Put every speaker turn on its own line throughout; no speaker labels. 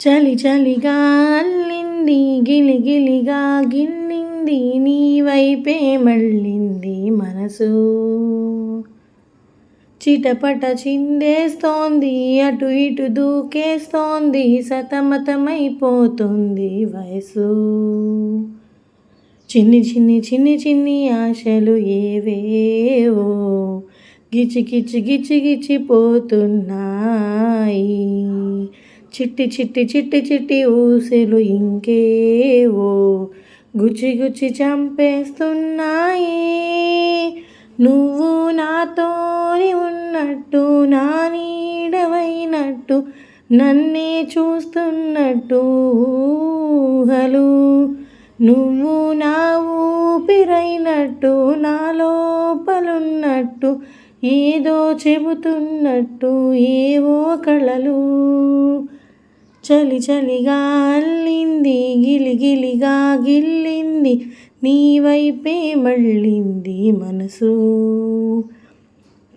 చలి చలిగా అల్లింది గిలిగిలిగా గిన్నింది నీ వైపే మళ్ళింది మనసు. చిటపట చిందేస్తోంది అటు ఇటు దూకేస్తోంది సతమతమైపోతుంది వయసు. చిన్ని చిన్ని చిన్ని చిన్ని ఆశలు ఏవేవో గిచి గిచి గిచి గిచిపోతున్నాయి చిట్టి చిట్టి చిట్టి చిట్టి ఊసెలు ఇంకేవో గుచ్చి గుచ్చి చంపేస్తున్నాయి. నువ్వు నాతోని ఉన్నట్టు నా నీడవైనట్టు నన్నే చూస్తున్నట్టు ఊహలు. నువ్వు నా ఊపిరైనట్టు నా లోపలున్నట్టు ఏదో చెబుతున్నట్టు ఏవో కళలు. చలి చలిగా అల్లింది గిలిగిలిగా గిల్లింది నీ వైపే మళ్ళింది మనసు.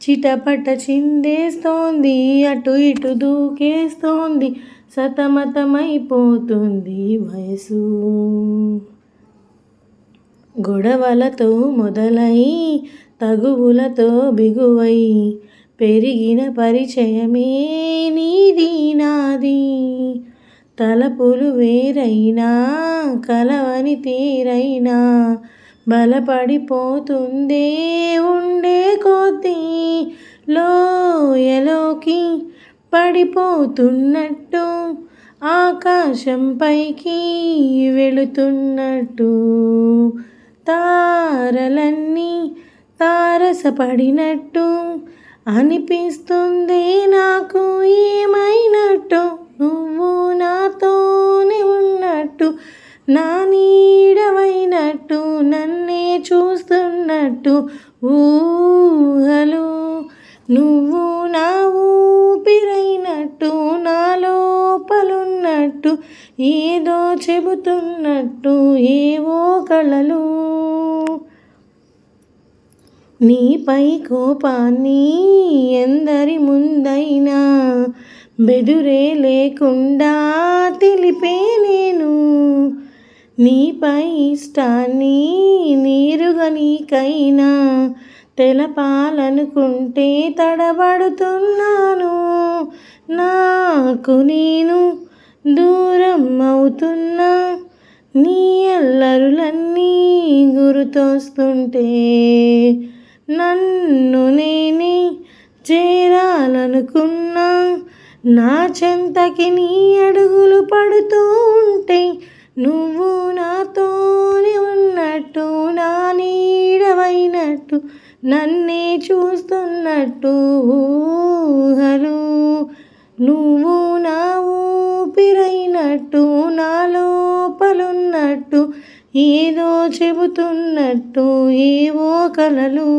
చిటపట చిందేస్తోంది అటు ఇటు దూకేస్తోంది సతమతమైపోతుంది వయసు. గొడవలతో మొదలై తగువులతో బిగువై పెరిగిన పరిచయమే నీది. తలపులు వేరైనా కలవని తీరైనా బలపడిపోతుందే ఉండే కొద్దీ లోయలోకి పడిపోతున్నట్టు ఆకాశం పైకి వెళుతున్నట్టు. తారలన్నీ తారసపడినట్టు అనిపిస్తుంది నాకు ఏమైనట్టు? నువ్వు నా చూస్తున్నట్టు నా నీడవైనట్టు నన్నే చూస్తున్నట్టు ఊహలు నువ్వు నా ఊపిరైనట్టు నా లోపలున్నట్టు ఏదో చెబుతున్నట్టు ఏవో కళలు. నీపై కోపాన్ని ఎందరి ముందైనా బెదురే లేకుండా తెలిపే నేను. నీపై ఇష్టాన్ని నీరుగా నీకైనా తెలపాలనుకుంటే తడబడుతున్నాను. నాకు నేను దూరం అవుతున్నా నీ అల్లరులన్నీ గుర్తొస్తుంటే నన్ను నేనే చేరాలనుకున్నా నా చెంతకి నీ అడుగులు పడుతూ ఉంటే నువ్వు నాతోనే ఉన్నట్టు నా నీడవైనట్టు నన్నే చూస్తున్నట్టు ఊహలు. నువ్వు నా ఊపిరైనట్టు నా లోపలున్నట్టు ఏదో చెబుతున్నట్టు ఏవో కలలు.